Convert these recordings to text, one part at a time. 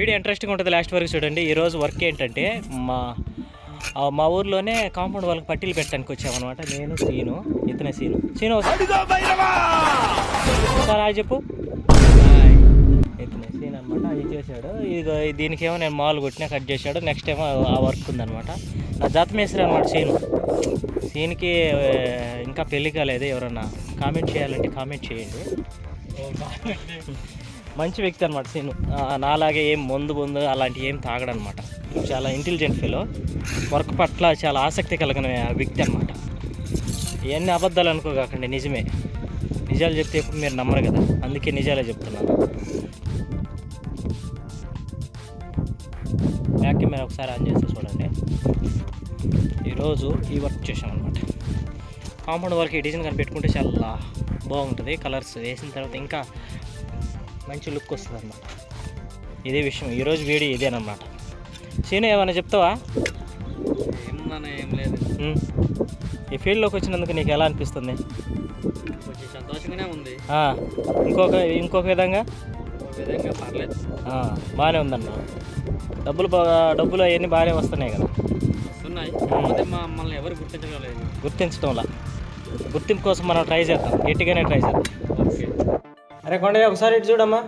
Video interesting ఉంటుంది last వరకు చూడండి. ఈరోజు వర్క్ ఏంటంటే మా మా ఊర్లోనే కాంపౌండ్ వాళ్ళకి పట్టీలు పెట్టడానికి వచ్చామన్నమాట. నేను సీను ఇతనే సీను. సీను సార్ చెప్పు. ఇతనే సీన్ అనమాట అది చేశాడు? ఇది దీనికి ఏమో నేను మాల్ కొట్టినా కట్ చేశాడు. నెక్స్ట్ ఏమో ఆ వర్క్ ఉందన్నమాట. నా జాత మేస్త్రి అనమాట సీను. సీన్కి ఇంకా పెళ్ళి కాలేదు ఎవరన్నా. కామెంట్ చేయాలంటే కామెంట్ చేయండి. మంచి వ్యక్తి అనమాట సీను నాలాగే ఏం మందు బొందు అలాంటివి ఏం తాగడనమాట చాలా ఇంటెలిజెంట్ ఫీలో వర్క్ పట్ల చాలా ఆసక్తి కలిగిన వ్యక్తి అనమాట ఇవన్నీ అబద్ధాలు అనుకోకండి నిజమే. నిజాలు చెప్తే ఎప్పుడు మీరు నమ్మరు కదా. అందుకే నిజాలే చెప్తున్నాను. బ్యాక్ కెమెరా ఒకసారి ఆన్ చేస్తే చూడండి. ఈరోజు ఈ వర్క్ చేసాం అనమాట కాంపౌండ్ వర్క్ ఈ డిజైన్ కనిపెట్టుకుంటే చాలా బాగుంటుంది. కలర్స్ వేసిన తర్వాత ఇంకా మంచి లుక్ వస్తుంది అనమాట ఇదే విషయం ఈరోజు వీడియో ఇదేనమాట సీను ఏమైనా చెప్తావా? ఏమన్నా ఏం లేదు. ఈ ఫీల్డ్లోకి వచ్చినందుకు నీకు ఎలా అనిపిస్తుంది? కొంచెం సంతోషంగానే ఉంది. ఇంకొక ఇంకొక విధంగా? ఒక విధంగా పర్లేదు. బాగానే ఉందన్న. డబ్బులు బాగా డబ్బులు అవన్నీ బాగానే వస్తున్నాయి కదా. వస్తున్నాయి. మమ్మల్ని ఎవరు గుర్తించడం లేదు గుర్తించడంలా? గుర్తింపు కోసం మనం ట్రై చేద్దాం. గట్టిగానే ట్రై చేద్దాం. ఓకే. అరే కొండయ్య ఒకసారి ఇటు చూడమ్మా.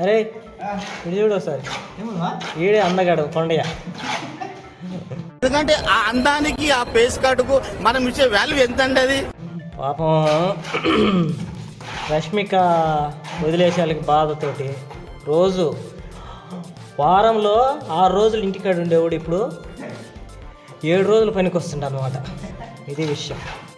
అరే ఇటు చూడు ఒకసారి. ఈడే అందగాడు కొండయ్య. ఎందుకంటే ఆ అందానికి ఆ ఫేస్ కార్డుకు మనం ఇచ్చే వాల్యూ ఎంత అండి అది? పాపం రష్మిక వదిలేసాలకి బాధతోటి రోజు వారంలో ఆరు రోజులు ఇంటికాడ ఉండేవాడు ఇప్పుడు. ఏడు రోజులు పనికి వస్తుండ అనమాట ఇది విషయం.